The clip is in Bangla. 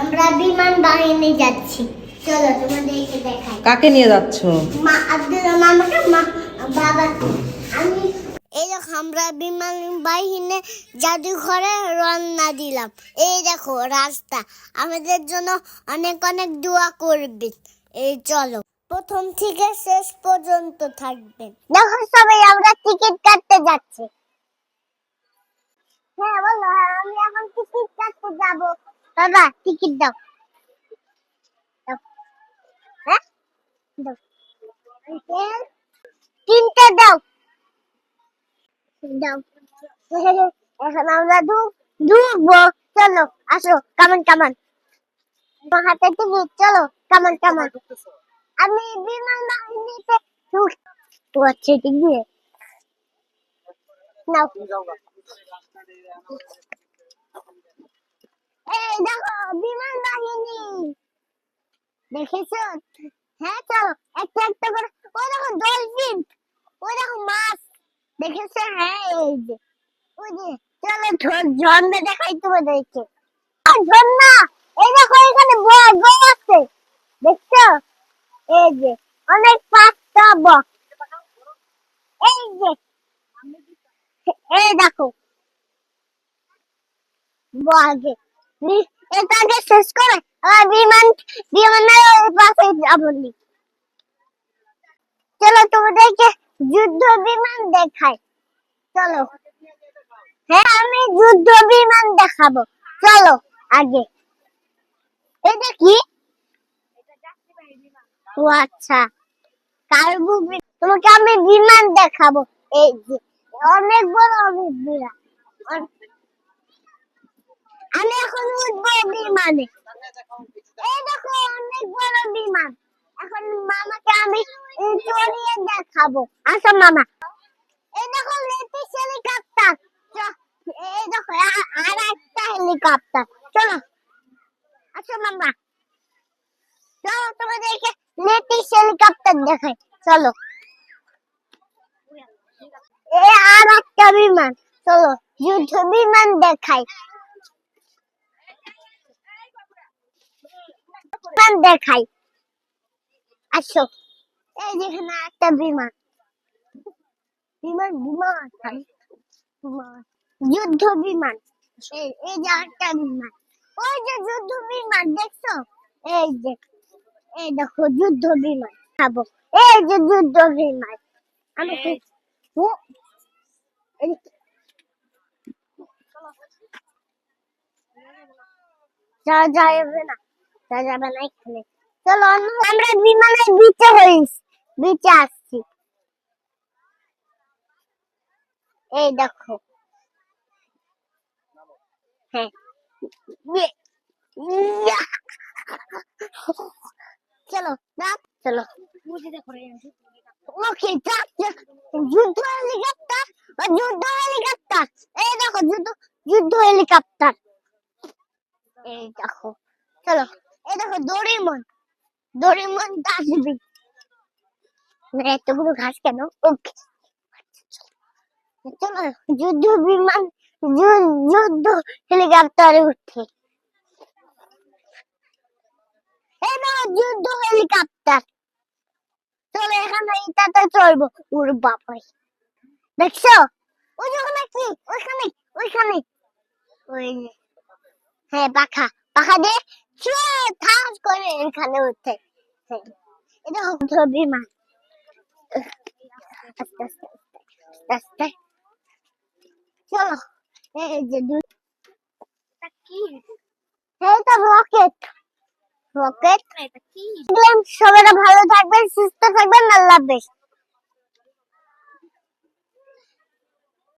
আমরা বিমান বাহিনী যাচ্ছি। চলো তোমাদেরকে দেখাই। কাকে নিয়ে যাচ্ছ? মা আব্দুল মামাকে মা বাবাকে। আমি এই দেখো আমরা বিমান বাহিনী জাদুঘরে রওনা দিলাম। এই দেখো রাস্তা। আমাদের জন্য অনেক অনেক দোয়া করবে। এই চলো প্রথম থেকে শেষ পর্যন্ত থাকবেন দেখো সবাই আমরা টিকিট কাটতে যাচ্ছি। হ্যাঁ বলো হ্যাঁ, আমি এখন টিকিট কাটতে যাব। বাবা টিকিট দাও দাও। হ্যাঁ দাও টিকিট তিনটে দাও দাও এখন আমরা ঢুক ঢুকবো চলো আসো কামান কামান তোমার হাতে টিকিট চলো কামান কামান আমি বিমান বাহিনীতে ঢুক তো আছে টিকিট নাও এই দেখো, বিমান বাহিনী। দেখেছ? হ্যাঁ চলো, একটা একটা করে। ওই দেখো ডলফিন ওই দেখো, মাছ। দেখেছ? হ্যাঁ এই যে। ওই যে, চলো ঝর্ণা দেখাই তোমাদেরকে। ঝর্ণা, এই দেখো, এখানে বক আছে। দেখছ? এই যে, অনেক পাঁচটা বক এই যে, এই দেখো। আগে। শেষ করে বিমান, বিমানের পাশে চলো তোমাদেরকে যুদ্ধ বিমান দেখাই। চলো। হ্যাঁ আমি যুদ্ধ বিমান দেখাবো। চলো, আগে। এটা কি? ও আচ্ছা। কার্গো তোমাকে আমি বিমান দেখাবো। এই যে, অনেক বড় অনেক বিমান আমি এখন উঠবো বিমানে। এই দেখো, অনেক বড় বিমান। এখন মামাকে আমি চড়িয়ে দেখাবো। আসো মামা। এই দেখো লেটিস হেলিকপ্টার। এই দেখো আর একটা হেলিকপ্টার। চলো, আসো মামা। চলো, তোমাদেরকে লেটিস হেলিকপ্টার দেখাই। চলো। এ আর একটা বিমান। চলো, যুদ্ধ বিমান দেখাই। দেখাই। আসো। এই যেখানে একটা বিমান। বিমান বিমান। যুদ্ধ বিমান। এই যে একটা বিমান। ওই যে যুদ্ধ বিমান দেখছ? এই যে এই দেখো যুদ্ধ বিমান। খাব। এই যে যুদ্ধ বিমান। আমি এই- যাবে না। চলো, আমরা বিমানের বিচে হইস। বিচে আসছি। এই দেখো। হ্যাঁ। চলো যাক চলো। ওকে, যাক। যুদ্ধ হেলিকপ্টার যুদ্ধ হেলিকপ্টার এই দেখো, যুদ্ধ যুদ্ধ হেলিকপ্টার এই দেখো। চলো। এই দেখো দড়িমন দড়িমন আসবি এতগুলো ঘাস কেন? ওকে। চলো। যুদ্ধ বিমান, যুদ্ধ হেলিকপ্টারে উঠে। যুদ্ধ হেলিকপ্টার। চলো, এখানে এটাতে চলবো ওর বাবাই। দেখছ? ওই ওখানে কি? ওইখানে ওইখানে। ওই। হ্যাঁ পাখা। পাখা দিয়ে এখানে উঠে। এটা ছবি মা আস্তে আস্তে আস্তে আস্তে। চলো এই যে কি? এইটা রকেট রকেট সবাই ভালো থাকবেন সুস্থ থাকবেন আল্লাহ হাফেজ।